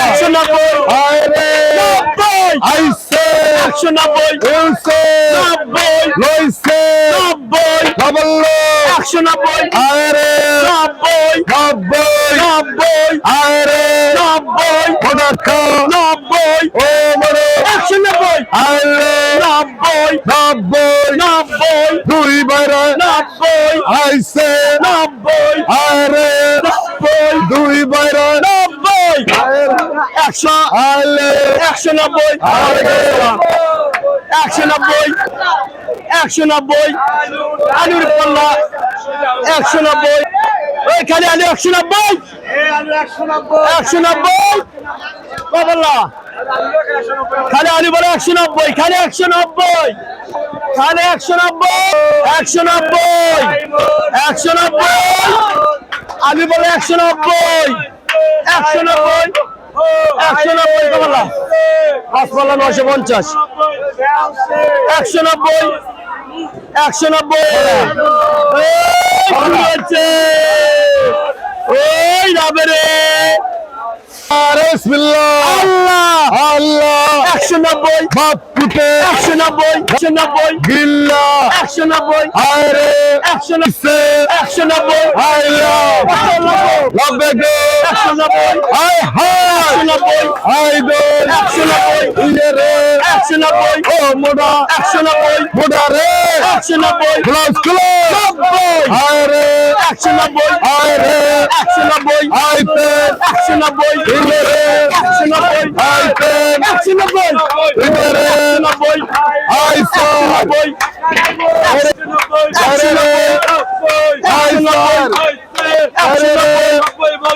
একশো নব্বই আইসে একশো নব্বই উলসে নব্বই লইসে নব্বই ডাবল একশো নব্বই আরে নব্বই নব্বই নব্বই আরে নব্বই পদার্থ নব্বই ও মরে একশো নব্বই আরে নব্বই নব্বই নব্বই দুই বাইরে নব্বই আইসে নব্বই একশো একশো নব্বই একশো নব্বই একশো নব্বই আলুর পাল্লা একশো নব্বই ওইখানে আলু একশো নব্বই একশো নব্বই পাল্লা খালি আলু বলে একশো নব্বই খালি একশো নব্বই খালি একশো নব্বই একশো নব্বই একশো নব্বই আলু বলে একশো নব্বই একশো নব্বই একশো নব্বই কমলা পাঁচপাল্লা নশো পঞ্চাশ। একশো নব্বই। একশো নব্বই। ওই যাবে রে। আল্লাহ। আল্লাহ। একশো নব্বই। বাপ পুতে একশো নব্বই। একশো নব্বই। গিল্লা একশো নব্বই। আরে। একশো নব্বই। একশো নব্বই। আইলা লবে গো একশো নব্বই হাই একশো নব্বই আই দো একশো নব্বই ইয়ে রে একশো নব্বই ও মোডা একশো নব্বই মোডা রে একশো নব্বই ক্লাস ক্লাস নব্বই আরে একশো নব্বই আরে একশো নব্বই আই পে একশো নব্বই ইয়ে রে একশো নব্বই আই পে একশো নব্বই ইয়ে রে নব্বই আই সো নব্বই আরে একশো নব্বই আই স্যার একশো নব্বই আই স্যার আরে আল্লাহ আরে আইয়া